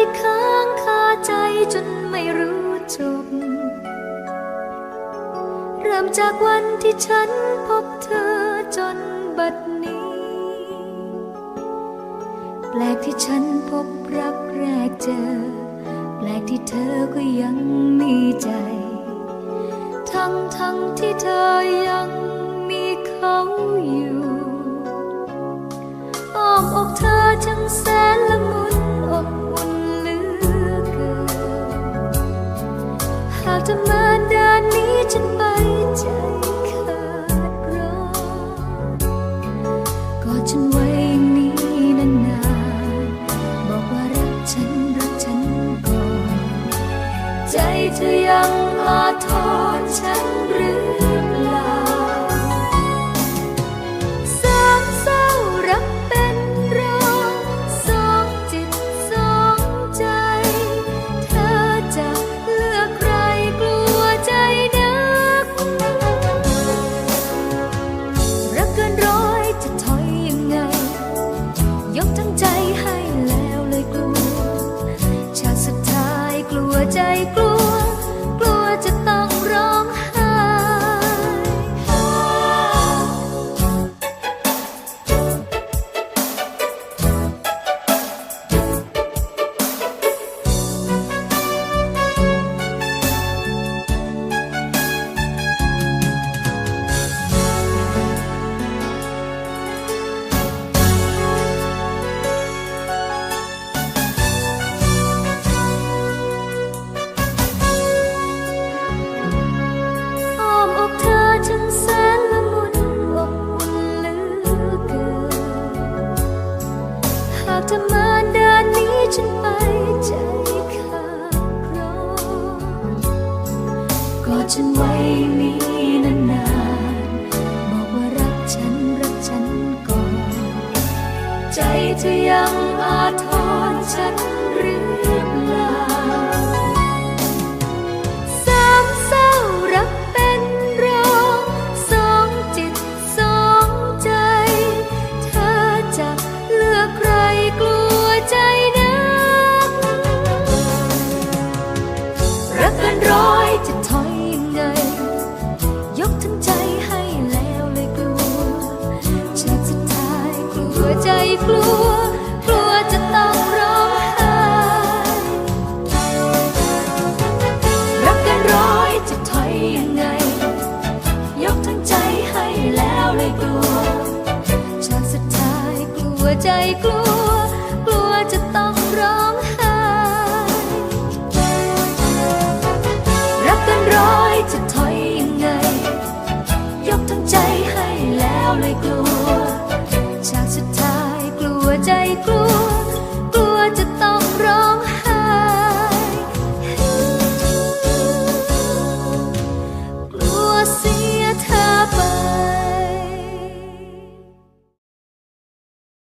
ที่ค้างคาใจจนไม่รู้จบ เริ่มจากวันที่ฉันพบเธอจนบัดนี้ แปลกที่ฉันพบรักแรกเจอ แปลกที่เธอก็ยังมีใจ ทั้งทั้งที่เธอยังมีเขาอยู่อ้อมอกเธอช่างแสนละมุนากจะมาด้านนี้ฉันไปใจขาดร้อนกอดฉันไว้อย่างนี้นานๆบอกว่ารักฉันรักฉันก่อน ใจเธอยังอาทรฉันหรือ ใจกลัวากเธอมาด้านนี้ฉันไปใจขาดร้องกอดฉันไว้มีนานๆบอกว่ารักฉันรักฉันก่อน ใจเธอยังอาทรฉัน วใจกลัว กลัวจะต้องร้องไห้รักกันร้อยจะถอยยังไง ยกทั้งใจให้แล้วเลยกลัวฉากสุดท้ายกลัวใจกลัว กลัวจะต้องร้อง